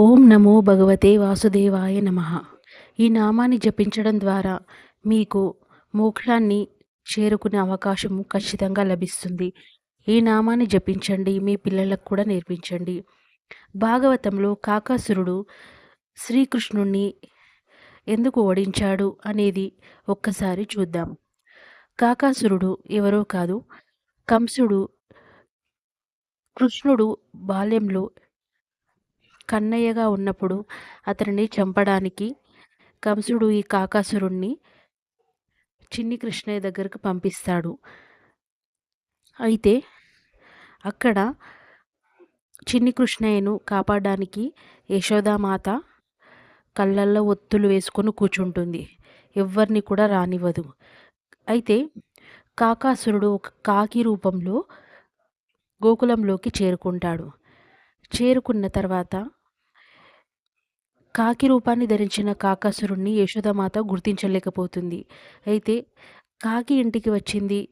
ఓం నమో భగవతే వాసుదేవాయ నమ. ఈ నామాన్ని జపించడం ద్వారా మీకు మోక్షాన్ని చేరుకునే అవకాశం ఖచ్చితంగా లభిస్తుంది. ఈ నామాన్ని జపించండి మీ పిల్లలకు కూడా నేర్పించండి. భాగవతంలో కాకాసురుడు శ్రీకృష్ణుణ్ణి ఎందుకు ఓడించాడు అనేది ఒక్కసారి చూద్దాం. కాకాసురుడు ఎవరో కాదు కంసుడు కృష్ణుడు బాల్యంలో కన్నయ్యగా ఉన్నప్పుడు అతనిని చంపడానికి కంసుడు ఈ కాకాసురుణ్ణి చిన్ని కృష్ణయ్య దగ్గరకు పంపిస్తాడు. అయితే అక్కడ చిన్ని కృష్ణయ్యను కాపాడడానికి యశోదామాత కళ్ళల్లో ఒత్తులు వేసుకొని కూర్చుంటుంది. ఎవరిని కూడా రానివ్వదు. అయితే కాకాసురుడు ఒక కాకి రూపంలో గోకులంలోకి చేరుకుంటాడు. చేరుకున్న తర్వాత కాకి రూపాన్ని ధరించిన కాకాసురుణ్ణి యశోదమాత గుర్తించలేకపోతుంది. అయితే కాకి ఇంటికి వచ్చింది.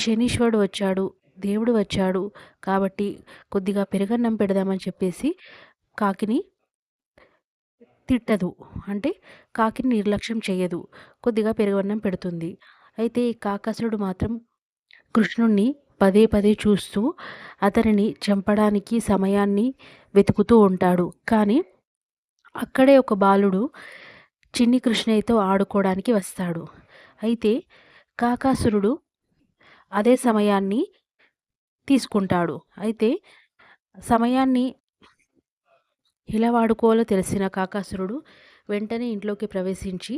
శనీశ్వరుడు వచ్చాడు. దేవుడు వచ్చాడు. కాబట్టి కొద్దిగా పెరగన్నం పెడదామని చెప్పేసి కాకిని తిట్టదు. అంటే కాకిని నిర్లక్ష్యం చేయదు కొద్దిగా పెరుగన్నం పెడుతుంది. అయితే ఈ కాకాసురుడు మాత్రం కృష్ణుణ్ణి పదే పదే చూస్తూ అతనిని చంపడానికి సమయాన్ని వెతుకుతూ ఉంటాడు. కానీ అక్కడే ఒక బాలుడు చిన్ని కృష్ణయ్యతో ఆడుకోవడానికి వస్తాడు. అయితే కాకాసురుడు అదే సమయాన్ని తీసుకుంటాడు. అయితే సమయాన్ని ఎలా వాడుకోవాలో తెలిసిన కాకాసురుడు వెంటనే ఇంట్లోకి ప్రవేశించి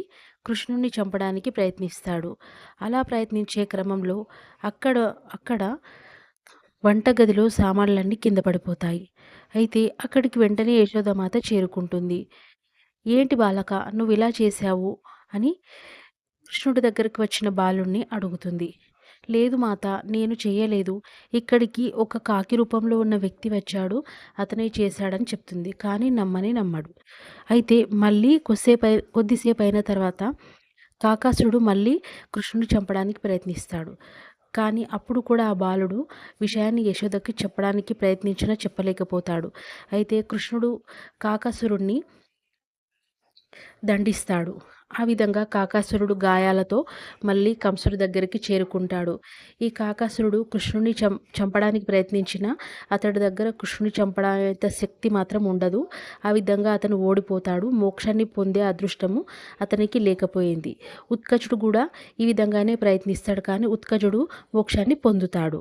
కృష్ణుణ్ణి చంపడానికి ప్రయత్నిస్తాడు. అలా ప్రయత్నించే క్రమంలో అక్కడ అక్కడ వంటగదిలో సామాన్లన్నీ కింద పడిపోతాయి. అయితే అక్కడికి వెంటనే యశోదమాత చేరుకుంటుంది. ఏంటి బాలక నువ్వు ఇలా చేశావు? అని కృష్ణుడి దగ్గరికి వచ్చిన బాలుణ్ణి అడుగుతుంది. లేదు మాత నేను చేయలేదు. ఇక్కడికి ఒక కాకి రూపంలో ఉన్న వ్యక్తి వచ్చాడు. అతనే చేశాడని చెప్తుంది. కానీ నమ్మని నమ్మడు. అయితే మళ్ళీ కొద్దిసేపు కొద్దిసేపు అయిన తర్వాత కాకాసుడు మళ్ళీ కృష్ణుడు చంపడానికి ప్రయత్నిస్తాడు. కానీ అప్పుడు కూడా ఆ బాలుడు విషయాన్ని యశోదకి చెప్పడానికి ప్రయత్నించినా చెప్పలేకపోతాడు. అయితే కృష్ణుడు కాకాసురుణ్ణి దండిస్తాడు. ఆ విధంగా కాకాసురుడు గాయాలతో మళ్ళీ కంసుడి దగ్గరికి చేరుకుంటాడు. ఈ కాకాసురుడు కృష్ణుని చం చంపడానికి ప్రయత్నించిన అతడి దగ్గర కృష్ణుని చంపడానికి శక్తి మాత్రం ఉండదు. ఆ విధంగా అతను ఓడిపోతాడు. మోక్షాన్ని పొందే అదృష్టము అతనికి లేకపోయింది. ఉత్కచుడు కూడా ఈ విధంగానే ప్రయత్నిస్తాడు కానీ ఉత్కచుడు మోక్షాన్ని పొందుతాడు.